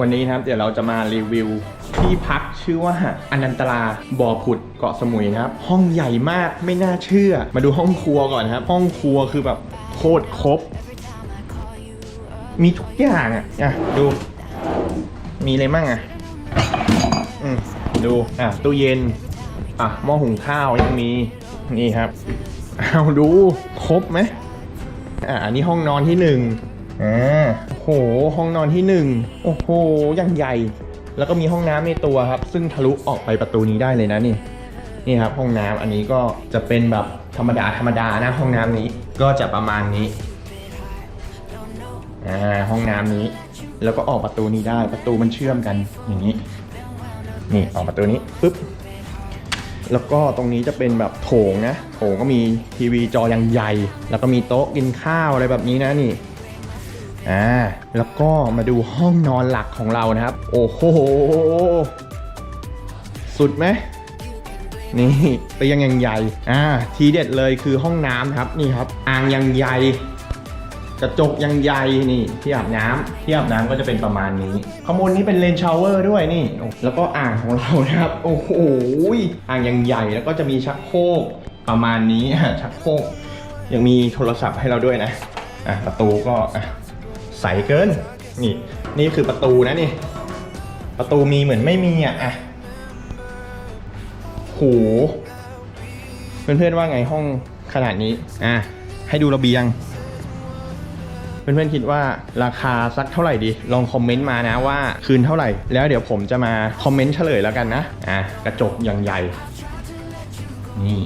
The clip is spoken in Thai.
วันนี้นะครับเดี๋ยวเราจะมารีวิวที่พักชื่อว่าอนันตราบ่อผุดเกาะสมุยนะครับ ห้องใหญ่มากไม่น่าเชื่อ มาดูห้องครัวก่อนนะครับ ห้องครัวคือแบบโคตรครบ มีทุกอย่างอะอะดู มีอะไรมั่งอะอืมดูอะตู้เย็น อะหม้อหุงข้าวยังมีนี่ครับเอาดูครบไหมอะอันนี้ห้องนอนที่หนึ่ง อ่าโอ้โหห้องนอนที่หนึ่งโอ้โหอย่างใหญ่ แล้วก็มีห้องน้ำในตัวครับ ซึ่งทะลุออกไปประตูนี้ได้เลยนะนี่นี่ครับห้องน้ำอันนี้ก็จะเป็นแบบธรรมดาธรรมดานะห้องน้ำนี้ก็จะประมาณนี้อ่าห้องน้ำนี้ แล้วก็ออกประตูนี้ได้ประตูมันเชื่อมกันอย่างนี้ นี่ออกประตูนี้ปุ๊บแล้วก็ตรงนี้จะเป็นแบบโถงนะโถงก็มีทีวีจอยังใหญ่ แล้วก็มีโต๊ะกินข้าวอะไรแบบนี้นะนี่ อ่าแล้วก็มาดูห้องนอนหลักของเรานะครับ โอ้โห สุดไหมนี่เตียงยังใหญ่อ่าทีเด็ดเลยคือห้องน้ำครับนี่ครับ อ่างยังใหญ่กระจกยังใหญ่นี่ที่อาบน้ำที่อาบน้ำก็จะเป็นประมาณนี้ข้างบนนี้เป็นเลนชาวเวอร์ด้วยนี่ แล้วก็อ่างของเรานะครับ โอ้โหอ่างยังใหญ่แล้วก็จะมีชักโครกประมาณนี้ชักโครกยังมีโทรศัพท์ให้เราด้วยนะอะประตูก็อะ ใสเกิน นี่ นี่คือประตูนะนี่ ประตูมีเหมือนไม่มีอะอะโหเพื่อนๆว่าไงห้องขนาดนี้ อะ ให้ดูระเบียง เพื่อนๆคิดว่าราคาสักเท่าไหร่ดี ลองคอมเมนต์มานะว่าคืนเท่าไหร่ แล้วเดี๋ยวผมจะมาคอมเมนต์เฉลยแล้วกันนะ อะ กระจกอย่างใหญ่ นี่